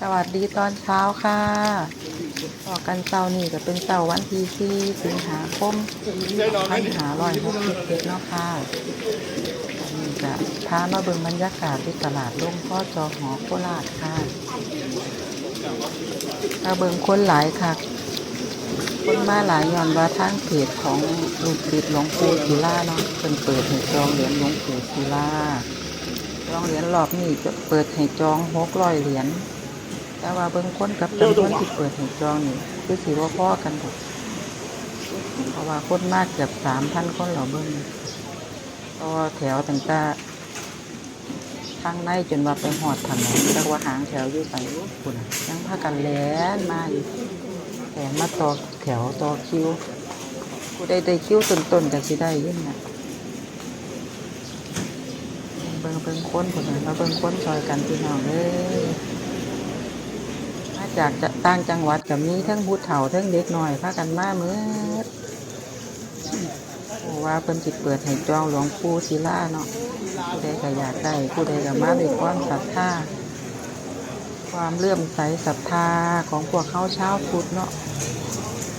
สวัสดีตอนเช้าค่ะต่อกันเสาร์นี่ก็เป็นเสาร์วันที่สี่สิงหาคมพันหาร้อยหกสิบเจ็ดเนาะค่ะนนี้จะพามาเบิ่งบรรยากาศที่ตลาดลงพ่อจอหอโคราชค่ะมาเบิ่งคนหลายค่ะ คนมาหลายย้อนว่าทางเพจของลูกศิษย์หลวงปู่ศิลาเนาะเพิ่นเปิดให้จองเหรียญหลวงปู่ศิลาจองเหรียญรอบนี้จะเปิดให้จองหกร้อยเหรียญ แต่ว่าเบิ่งคนกับจำนวนที่เปิดให้จองนี่คือสิว่าพ่อกันหมดเพราะว่าคนมากเกือบสามพันคนเหรอเบิ่งต่อแถวตั้งแต่ทางในจนว่าไปหอดถนนแต่ว่าหางแถวอยู่ใส่คุณน่ะยังพากันแล่นมาอยู่แต่มาต่อแถวต่อคิวกูได้ได้คิวต้นๆก็สิได้อยิ่งน่ะเบิ่งเบิ่งคนคนนั้นมาเบิ่งคนซอยกันพี่น้องเอ้ยมา จากจะต่างจังหวัดกับมีทั้งผู้เฒ่าทั้งเด็กหน่อยพากันมาเมื่อโอ้ว่าเพิ่นสิตเปิดให้จองหลวงปู่ศิลาเนาะผู้ใดก็อยากได้ผู้ใดก็มาด้วยความศรัทธาความเลื่อมใสศรัทธาของพวกเขาเชาพุทธเนาะ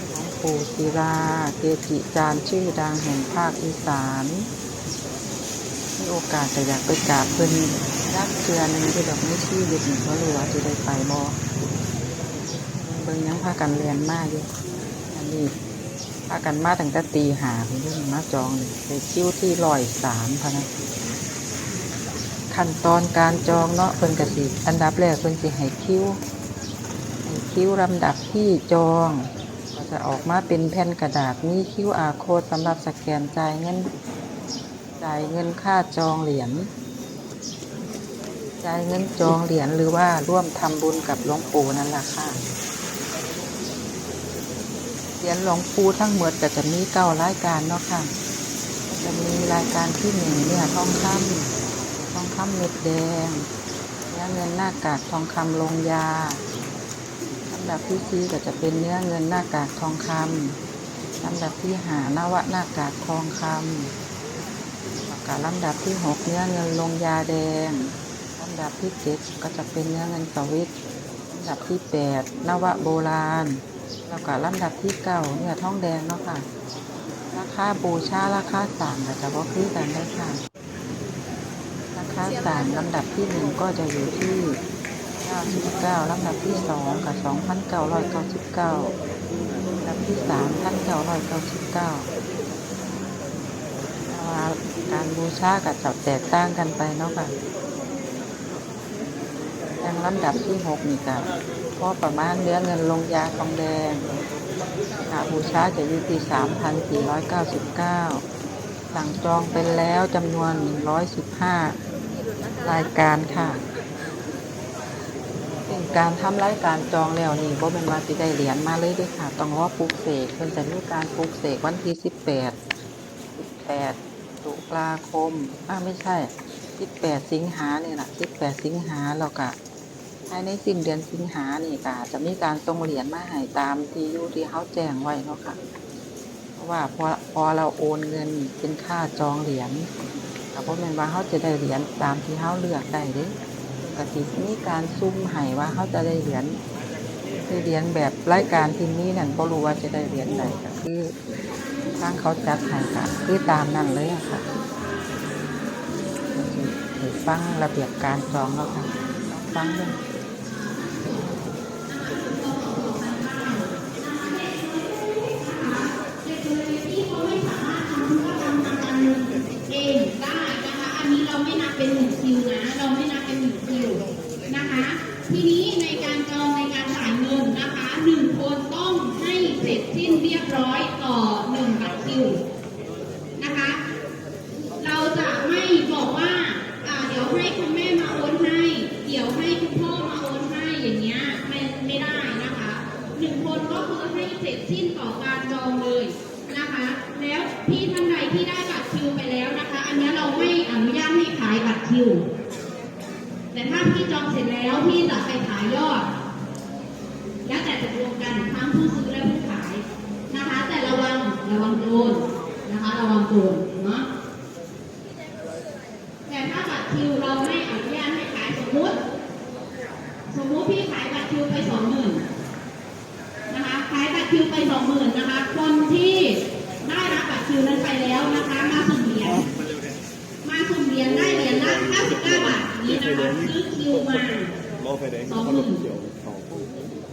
หลวงปู่ศิลาเกจิจารย์ชื่อดังแห่งภาคอีสานมีโอกาสก็อยากไปกราบเพิ่นรักเชือนึงที่ดอกไม่ชีวิตหนึ่งเพราะรู้ว่าจะได้ไปบ่ เบิ่งยังพากันเรียนมากอยู่อันนี้พากันมาตั้งแต่ตีหาเพิ่นเพิ่งมาจองเลยไปคิวที่ร้อยสามพะนะขั้นตอนการจองเนาะเพิ่นกสิอันดับแรกเพิ่นสิให้คิวให้คิวลำดับที่จอง ก็จะออกมาเป็นแผ่นกระดาษมี QR code สำหรับสแกนจ่ายเงินจ่ายเงินค่าจองเหรียญจ่ายเงินจองเหรียญหรือว่าร่วมทำบุญกับหลวงปู่นั่นแหละค่ะ รียญหลวงปู่ทั้งหมดก็จะมีเก้ารายการเนาะค่ะ จะมีรายการที่หนึ่งเนี่ยทองคำทองคำเม็ดแดงเนื้อเงินหน้ากากทองคำลงยาลำดับที่สี่ก็จะเป็นเนื้อเงินหน้ากากทองคำลำดับที่หานวะหน้ากากทองคำแล้วก็ลำดับที่หกเนื้อเงินลงยาแดงลำดับที่เจ็ดก็จะเป็นเนื้อเงินสวิตลำดับที่แปดนวะโบราณ แล้วก็ลำดับที่เก้าเนื้อท้องแดงเนาะค่ะ ราคาบูชาราคาสามก็จะบ่คือกันได้ค่ะ ราคาสามลำดับที่หนึ่งก็จะอยู่ที่เก้าสิบเก้าลำดับที่สองกับสองพันเก้าร้อยเก้าสิบเก้าลำดับที่สามพันเก้าร้อยเก้าสิบเก้าแต่ว่าการบูชาก็จะแตกต่างกันไปเนาะค่ะอย่างลำดับที่หกนี่ก็ พอประมาณเนื้อเงินลงยาทองแดงค่าบูชาจะอยู่ที่สามพันสี่ร้อยเก้าสิบเก้าสั่งจองไปแล้วจำนวนหนึ่งร้อยสิบห้ารายการค่ะเป็นการทำรายการจองแล้วนี่บ่เป็นว่าสิได้เหรียญมาเลยด้วยค่ะ ต้องรอปลูกเสกเพิ่นจะมีการปลูกเสกวันที่สิบแปดสิบแปดตุลาคม อ้าไม่ใช่ 18 สิงหาเนี่ยนะ18 สิงหาแล้วก็ ภายในสิ้นเดือนสิงหานี่ก็จะมีการส่งเหรียญมาให้ตามที่ยูที่เขาแจ้งไว้เนาะค่ะ เพราะว่าพอพอเราโอนเงินเป็นค่าจองเหรียญแต่เพราะมันว่าเขาจะได้เหรียญตามที่เขาเลือกได้เด้กติมีการซุ่มให้ว่าเขาจะได้เหรียญคือเหรียญแบบรายการที่นี้นั่นก็รู้ว่าจะได้เหรียญใดก็คือทางเขาจัดให้ค่ะคือตามนั้นเลยค่ะฟังระเบียบการจองแล้วค่ะฟังดูเเป็นหนึ่งคิวนะ เราไม่นับเป็นหนึ่งคิวนะคะ ทีนี้ในการจองในการจ่ายเงินนะคะหนึ่งคนต้องให้เสร็จสิ้นเรียบร้อยต่อหนึ่งบัตรคิวนะคะ เราจะไม่บอกว่าอ่า เดี๋ยวให้คุณแม่มาโอนให้ เดี๋ยวให้คุณพ่อมาโอนให้อย่างเงี้ยไม่ไม่ได้นะคะหนึ่งคนก็คือให้เสร็จสิ้นต่อการจองเลยนะคะ แล้วพี่ท่านใดที่ได้บัตรคิวไปแล้วนะคะ อันเนี้ยเราไม่อนุญาตให้ขายบัตรคิว แต่ถ้าพี่จองเสร็จแล้วพี่จะไปขายยอด แล้วแต่ตกลงกันทั้งผู้ซื้อและผู้ขายนะคะ แต่ระวังระวังโดนนะคะ ระวังโดนาะ แต่ถ้าบัตรคิวเราไม่อนุญาตให้ขายสมมติ สมม มติพี่ขายบัตรคิวไปสองหมื่นนะคะ ขายบัตรคิวไปสองหมื่นนะคะ คนที่ได้รับบัตรคิวนั้นไปแล้วนะคะ มาสุ่มเหรียญ มาสุ่มเหรียญได้เหรียญละ99บาทอย่างนี้นะคะซื้อคิว มารอไฟแดงสองหมื่นเขียวทอง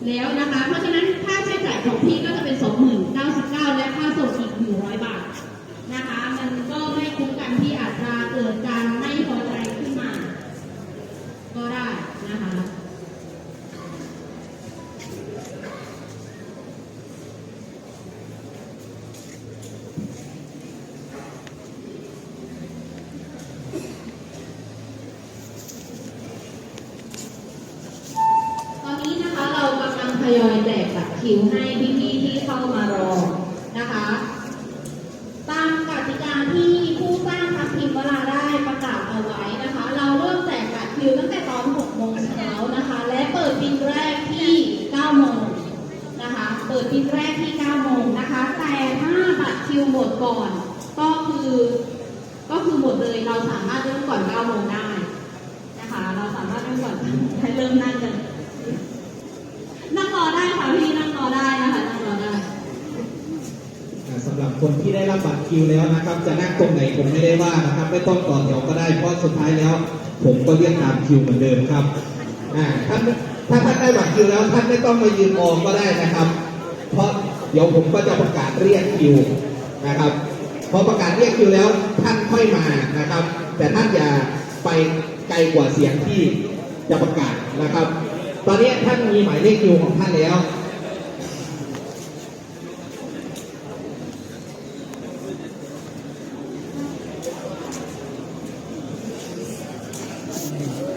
แล้วนะคะ เพราะฉะนั้นค่าใช้จ่ายของพี่ก็จะเป็น 20,099 และค่าส่งอีก 100 บาทนะคะ มันก็ไม่คุ้มกันที่อาจจะเกิดการไม่พอใจขึ้นมา ก็ได้นะคะ ตอนนี้นะคะเรากำลังทยอยแจกบัตรคิวให้พี่ๆที่เข้ามารอนะคะ ตามกติกาที่ผู้สร้างทัพทิมเวลาได้ประกาศเอาไว้นะคะ เราเริ่มแจกบัตรคิวตั้งแต่ตอน6โมงเช้านะคะ และเปิดบินแรกที่9โมงนะคะ เปิดบินแรกที่9โมงนะคะ แต่ถ้าบัตรคิวหมดก่อน ก็คือ ก็คือหมดเลยเราสามารถเริ่มก่อน9โมงได้นะคะ เราสามารถเริ่มก่อนให้เริ่มนั่งกัน นั่งรอได้ค่ะพี่นั่งรอได้นะคะนั่งรอได้ อ่าสำหรับ คนที่ได้รับบัตรคิวแล้วนะครับ จะนั่งตรงไหนผมไม่ได้ว่านะครับ ไม่ต้องต่อแถวก็ได้เพราะสุดท้ายแล้ว ผมก็เรียกตามคิวเหมือนเดิมครับอ่าท่านถ้าท่านได้บัตรคิวแล้วท่านไม่ต้องมายืนออมก็ได้นะครับ เพราะเดี๋ยวผมก็จะประกาศเรียกคิวนะครับพอประกาศเรียกคิวแล้วท่านค่อยมานะครับ แต่ท่านอย่าไปไกลกว่าเสียงที่จะประกาศนะครับ ตอนนี้ท่านมีหมายเลขคิวของท่านแล้ว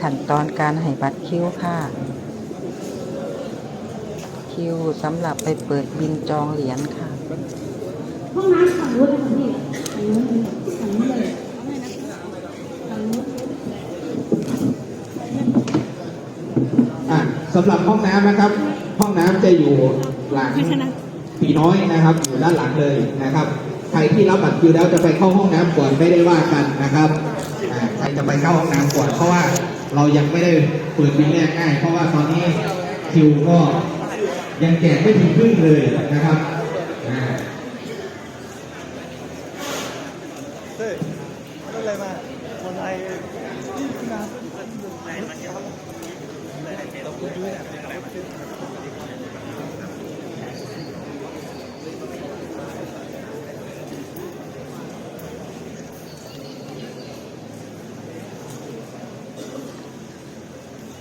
ขั้น ตอนการให้บัตรคิวค่ะ คิวสำหรับไปเปิดบินจองเหรียญค่ะห้องน้ำฝั่งนู้นเลยค่ะพี่ฝั่งนู้นเลยฝั่งนู้นเลยฝั่งนู้นอะสำหรับห้องน้ำนะครับ ห้องน้ำจะอยู่หลังปีน้อยนะครับ อยู่ด้านหลังเลยนะครับ ใครที่รับบัตรคิวแล้วจะไปเข้าห้องน้ำก่อนไม่ได้ว่ากันนะครับอ่าใครจะไปเข้าห้องน้ำก่อนเพราะว่า เรายังไม่ได้เปิดบินแรกง่าย เพราะว่าตอนนี้คิวก็ยังแจกไม่ถึงครึ่งเลยนะครับอ่า เฮ้ยไม่เป็นไรมาคนไทยนี่คือน้ำ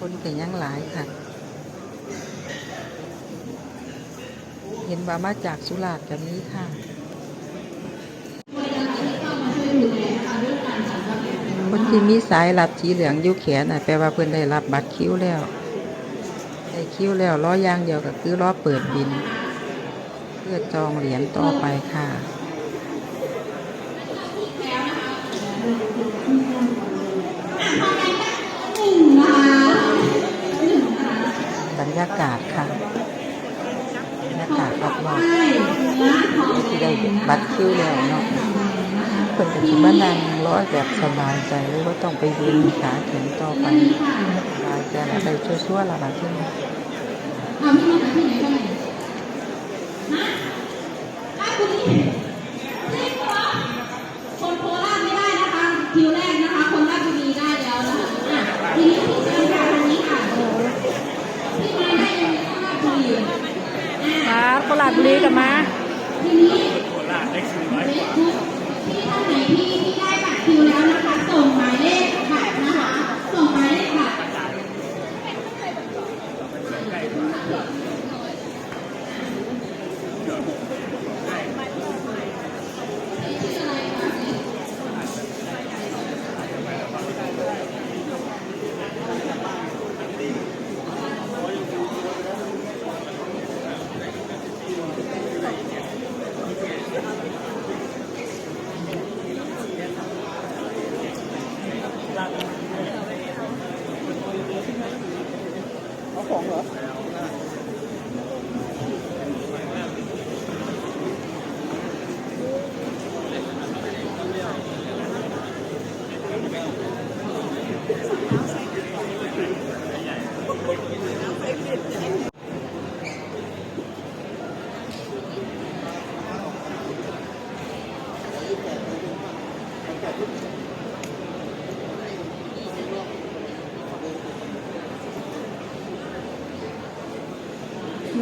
คนก็ยังหลายค่ะ เห็นว่ามาจากสุราษฎร์กับนี้ค่ะคนที่มีสายรัดสีเหลืองอยู่แขนน่ะแปลว่าเพิ่อนได้รับบัตรคิ้วแล้วได้คิ้วแล้วรออยางเดียวก็คือรอเปิดบิน เพื่อจองเหรียญต่อไปค่ะ บรรยากาศค่ะบรรยากาศรออทองๆที่ได้บัตรคิวแล้วเนาะเพิ่นก็สิมานั่งร้อยแบบสบายใจเลยว่าต้องไปยืนขาแข็งต่อไปสบายใจละได้ชั่วๆละบาดที่นี่เอาพี่มาจากที่ไหนกันไหนฮะราชบุรีจริงเหรอคนโคราชไม่ได้นะคะ คิวแรกนะคะ คนราชบุรีได้แล้วนะคะอะทีนี้พี่เชิญค่ะทางนี้ค่ะพี่มาได้ยังไงราชบุรี อะครับโคราชบุรีกับมาทีนี้โคราชได้คิวน้อยกว่าที่ท่านไหนที่ที่ได้บัตรคิวแล้วนะคะ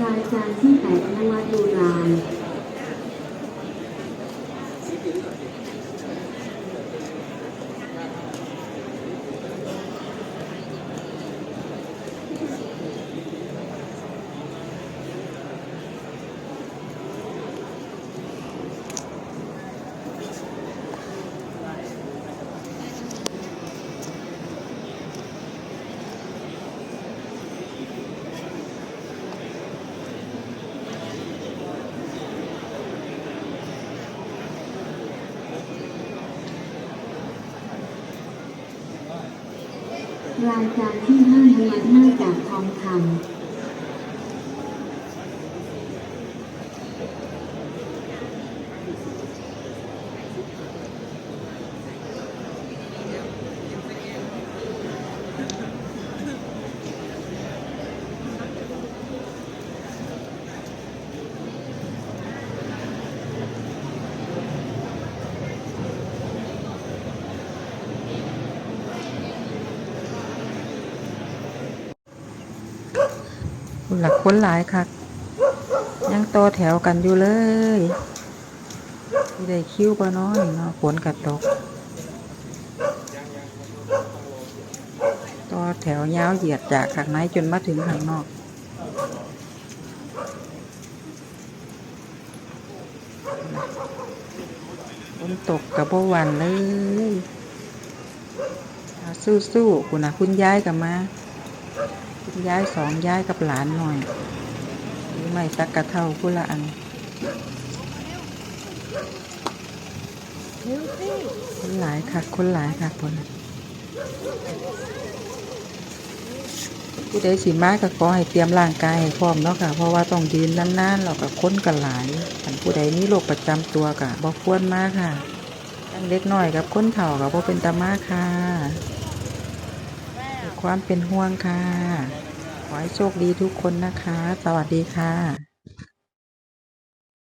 รายการที่แปดนวัดโบราณ รายการที่ห้านวัดหน้าจากทองคำ คุณหลักคนหลายคักยังต่อแถวกันอยู่เลยที่ได้คิ้วบ่เน้อยเนาะฝนกัดตก ต่อแถวยาวเหยียดจากข้างในจนมาถึงข้างนอกฝนตกกับบ่หวันเลยสู้ๆคุณนะคุณยายกับมา ย้ายสองย้ายกับหลานหน่อย หรือไม่สักกระเท่าผู้ละอันคนหลายค่ะคนหลายค่ะคนผู้ใดสิมาก็ขอให้เตรียมร่างกายให้พร้อมเนาะค่ะ เพราะว่าต้องยืนนานๆเรากับค้นกันหลายผู้ใดมีโรคประจำตัวกะบ่ควรมากค่ะทั้งเล็กน้อยกับคนเฒ่ากับบ่เป็นตามาค่ะ ความเป็นห่วงค่ะ ขอให้โชคดีทุกคนนะคะ สวัสดีค่ะ